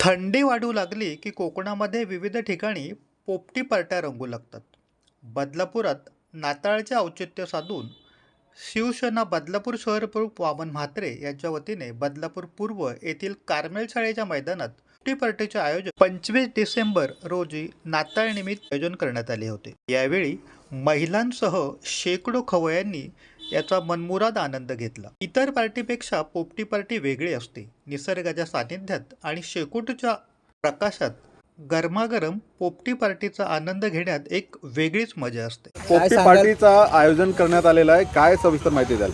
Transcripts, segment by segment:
थंडी वाढू लागली की कोकणामध्ये विविध ठिकाणी पोपटी पार्ट्या रंगू लागतात. बदलापुरात नाताळचे औचित्य साधून शिवसेना बदलापूर शहर प्रमुख वामन म्हात्रे यांच्या वतीने बदलापूर पूर्व येथील कार्मेल शाळेच्या मैदानात पोपटी पार्टीचे आयोजन पंचवीस डिसेंबर रोजी नाताळनिमित्त आयोजन करण्यात आले होते. यावेळी महिलांसह शेकडो खवयांनी याचा मनमुराद आनंद घेतला. इतर पार्टीपेक्षा पोपटी पार्टी वेगळी असते. निसर्गाच्या सानिध्यात आणि शेकोटीच्या प्रकाशात गरमागरम पोपटी पार्टीचा आनंद घेण्यात एक वेगळीच मजा असते. पोपटी? पार्टीचं आयोजन करण्यात आलेलं आहे. काय सविस्तर माहिती द्याल?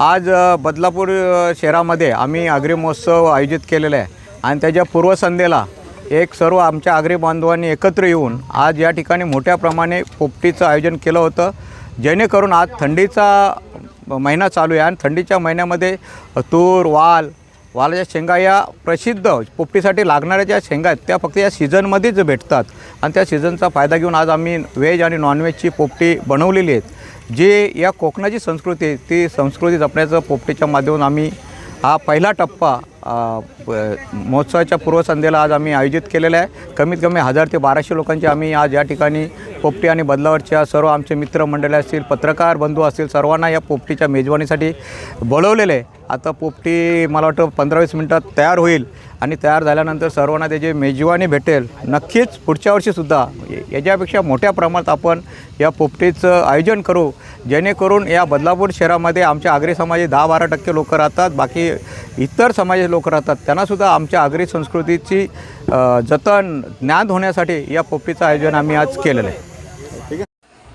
आज बदलापूर शहरामध्ये आम्ही आग्री महोत्सव आयोजित केलेला आहे. आणि त्याच्या पूर्वसंध्येला एक सर्व आमच्या आग्री बांधवांनी एकत्र येऊन आज या ठिकाणी मोठ्या प्रमाणे पोपटीचं आयोजन केलं होतं. जेणेकरून आज थंडीचा महिना चालू आहे आणि थंडीच्या महिन्यामध्ये तूर वाल वालाच्या शेंगा या प्रसिद्ध पोपटीसाठी लागणाऱ्या ज्या शेंगा आहेत त्या फक्त या सीझनमध्येच भेटतात. आणि त्या सीझनचा फायदा घेऊन आज आम्ही व्हेज आणि नॉनव्हेजची पोपटी बनवलेली आहेत. जे या कोकणाची संस्कृती आहे, ती संस्कृती जपण्याचं पोपटीच्या माध्यमातून आम्ही हा पहिला टप्पा महोत्सवाच्या पूर्वसंध्येला आज आम्ही आयोजित केलेला आहे. कमीत कमी हजार ते बाराशे लोकांची आम्ही आज या ठिकाणी पोपटी आणि बदलावरच्या सर्व आमचे मित्रमंडळी असतील पत्रकार बंधू असतील सर्वांना या पोपटीच्या मेजवानीसाठी बोलवलेले. आहे आता पोपटी मला वाटतं पंधरा वीस मिनटात तयार होईल आणि तयार झाल्यानंतर सर्वांना त्याची मेजवानी भेटेल. नक्कीच पुढच्या वर्षीसुद्धा याच्यापेक्षा मोठ्या प्रमाणात आपण या पोपटीचं आयोजन करू. जेणेकरून या बदलापूर शहरामध्ये आमच्या आगरी समाजाचे दहा बारा टक्के लोक राहतात बाकी इतर समाजाचे लोक राहतात. त्यांनासुद्धा आमच्या आगरी संस्कृतीची जतन ज्ञान होण्यासाठी या पोपटीचं आयोजन आम्ही आज केलेलं आहे.